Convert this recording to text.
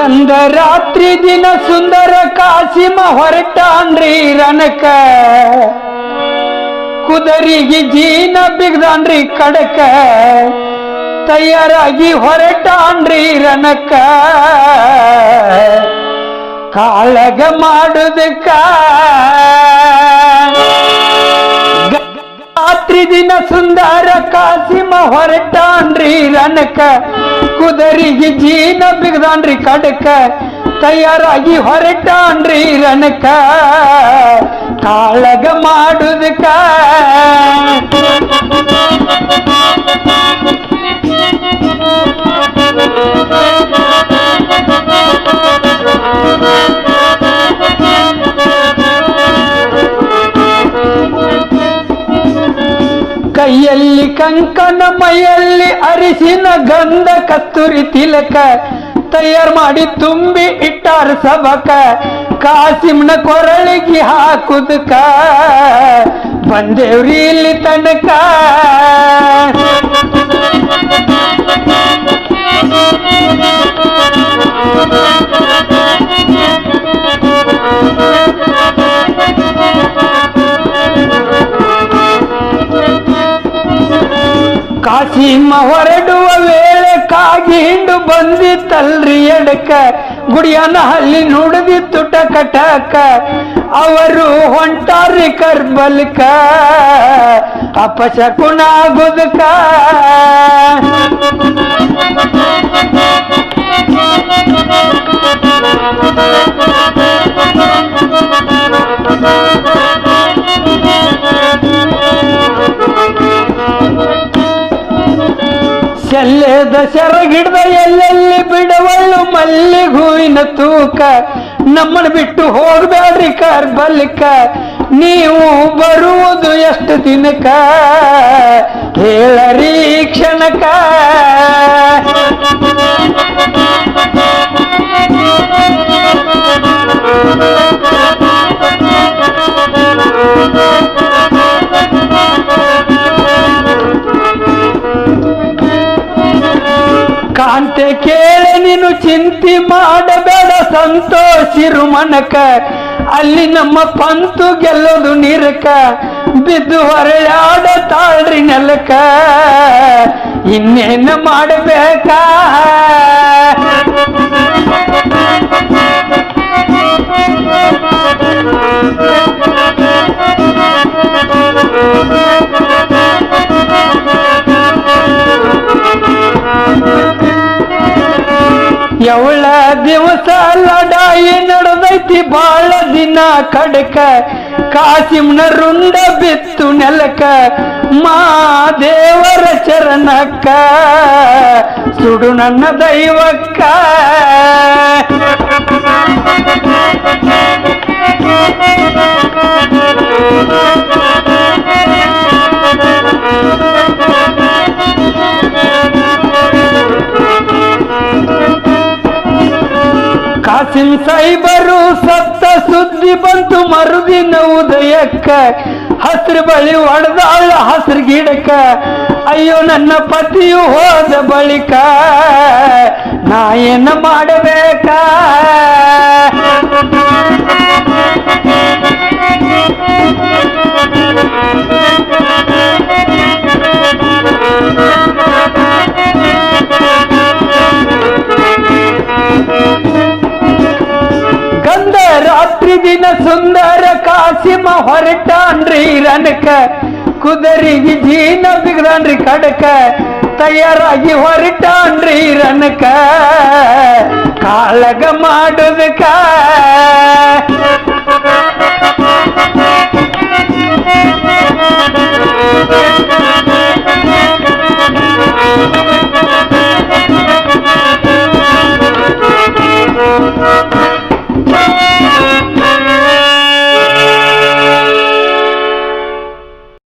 ಗಂಧ ರಾತ್ರಿ ದಿನ ಸುಂದರ ಕಾಸಿಮ ಹೊರಟಾನ್ರಿ ರನಕ ಕುದರಿಗೆ ಜೀನ ಬಿಗ್ದಾನ್ರಿ ಕಡಕ ತಯಾರಾಗಿ ಹೊರಟಾನ್ರಿ ರನಕ ಕಾಳಗ ಮಾಡುದಕ್ಕ ಗ- ರಾತ್ರಿ ದಿನ ಸುಂದರ ಕಾಸಿಮ ಹೊರಟಾನ್ರಿ ರನಕ ಕುದರಿಗೆ ಜೀನ ಬಿಗ್ದಾನ್ರಿ ಕಡಕ ತಯಾರಾಗಿ ಹೊರಟಾನ್ರಿ ರನಕ ಕಾಳಗ ಮಾಡುದಕ್ಕ ಕೈಯಲ್ಲಿ ಕಂಕಣ ಮೈಯಲ್ಲಿ ಅರಿಸಿನ ಗಂಧ ಕಸ್ತೂರಿ ತಿಲಕ ತಯಾರು ಮಾಡಿ ತುಂಬಿ ಇಟ್ಟಾರ ಸಬಕ. ಕಾಸಿಮ್ನ ಕೊರಳಿಗೆ ಹಾಕುದಕ. ಬಂದೇವ್ರಿ ಇಲ್ಲಿ ತನಕ. ಕಾಸಿಮ ಹೊರಡುವ ವೇಳೆ ಕಾಗಿ ಹಿಂಡು ಬಂದಿತ್ತಲ್ರಿ ಎಡಕ. ಗುಡಿಯನ ಹಲ್ಲಿ ನುಡಿದಿ ತುಟ ಕಟಕ ಅವರು ಹೊಂಟಾರಿ ಕರ್ಬಲ್ಕ. ಅಪಶಕುನ ಗುದಕ ಸೆಲ್ಲೆದ ಗಿಡದ ಎಲ್ಲೆಲ್ಲಿ ಬಿಡವಳ್ಳು ಮಲ್ಲಿ ಹೂವಿನ ತೂಕ? ನಮ್ಮನ್ನ ಬಿಟ್ಟು ಹೋಗ್ಬೇಡ್ರಿ ಕರ್ಬಲ್ಕ ನೀವು ಬರುವುದು ಎಷ್ಟು ದಿನಕ? ಹೇಳರಿ ಕಾಂತೆ ಕೇಳಿ ನೀನು ಚಿಂತೆ ಮಾಡಬೇಡ ಸಂತೋಷಿರು ಮನಕ. ಅಲ್ಲಿ ನಮ್ಮ ಪಂತು ಗೆಲ್ಲೋದು ನೀರಕ. ಬಿದ್ದು ಹೊರಳಾಡ ತಾಳ್ರಿ ನೆಲಕ. ಇನ್ನೇನು ಮಾಡಬೇಕಾ? ಎವಳ ದಿವಸ ಲಡಾಯಿ ನಡೆದೈತಿ ಬಾಳ ದಿನ ಕಡಕ ಕಾಸಿಮ್ನ ರುಂಡ ಬಿತ್ತು ನೆಲಕ ಮಾ ದೇವರ ಚರಣಕ್ಕ ಸುಡು ನನ್ನ ದೈವಕ್ಕ ಕಾಸಿಂ ಸೈಬರು ಸತ್ತ ಸುದ್ದಿ ಬಂತು ಮರುದಿನ ಉದಯಕ್ಕ. ಹಸ್ರ ಬಳಿ ಒಡೆದಾಳ ಹಸಿರು ಗಿಡಕ್ಕ. ಅಯ್ಯೋ ನನ್ನ ಪತಿಯು ಹೋದ ಬಳಿಕ ನಾ ಏನ ಮಾಡಬೇಕಾ? ದಿನ ಸುಂದರ ಕಾಸಿಮ ಹೊರಟಾನ್ರಿ ರನಕ ಕುದರಿಗೆ ಜೀನ ಬಿಗ್ದಾನ್ರಿ ಕಡಕ ತಯಾರಾಗಿ ಹೊರಟಾನ್ರಿ ರನಕ ಕಾಳಗ ಮಾಡುದಕ